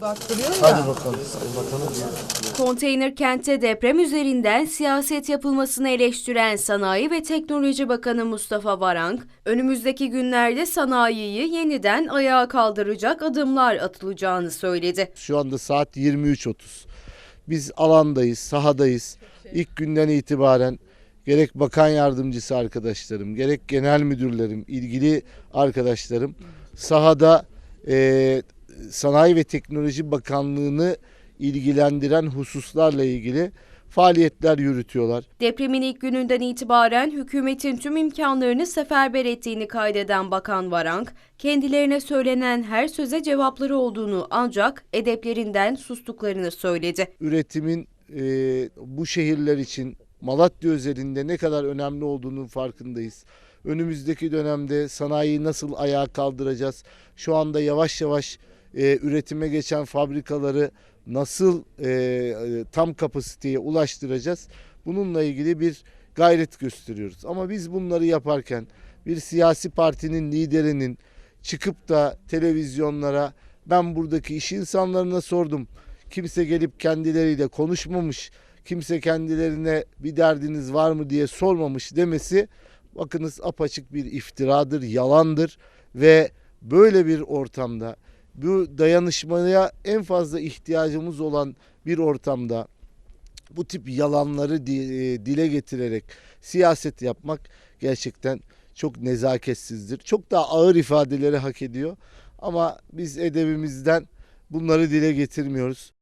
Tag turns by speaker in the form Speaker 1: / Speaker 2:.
Speaker 1: Baktırıyor ya.
Speaker 2: Hadi bakalım. Sayın Bakanım.
Speaker 3: Konteyner kentte deprem üzerinden siyaset yapılmasını eleştiren Sanayi ve Teknoloji Bakanı Mustafa Varank, önümüzdeki günlerde sanayiyi yeniden ayağa kaldıracak adımlar atılacağını söyledi.
Speaker 2: Şu anda saat 23.30. Biz alandayız, sahadayız. İlk günden itibaren gerek bakan yardımcısı arkadaşlarım, gerek genel müdürlerim, ilgili arkadaşlarım sahada e, Sanayi ve Teknoloji Bakanlığı'nı ilgilendiren hususlarla ilgili faaliyetler yürütüyorlar.
Speaker 3: Depremin ilk gününden itibaren hükümetin tüm imkanlarını seferber ettiğini kaydeden Bakan Varank, kendilerine söylenen her söze cevapları olduğunu ancak edeplerinden sustuklarını söyledi.
Speaker 2: üretimin e, bu şehirler için Malatya özelinde ne kadar önemli olduğunun farkındayız. Önümüzdeki dönemde sanayiyi nasıl ayağa kaldıracağız? Şu anda yavaş yavaş e, üretime geçen fabrikaları nasıl e, e, tam kapasiteye ulaştıracağız? Bununla ilgili bir gayret gösteriyoruz. Ama biz bunları yaparken bir siyasi partinin liderinin çıkıp da televizyonlara ben buradaki iş insanlarına sordum. Kimse gelip kendileriyle konuşmamış. Kimse kendilerine bir derdiniz var mı diye sormamış demesi bakınız apaçık bir iftiradır, yalandır ve böyle bir ortamda bu dayanışmaya en fazla ihtiyacımız olan bir ortamda bu tip yalanları e, dile getirerek siyaset yapmak gerçekten çok nezaketsizdir. Çok daha ağır ifadeleri hak ediyor. Ama biz edebimizden bunları dile getirmiyoruz.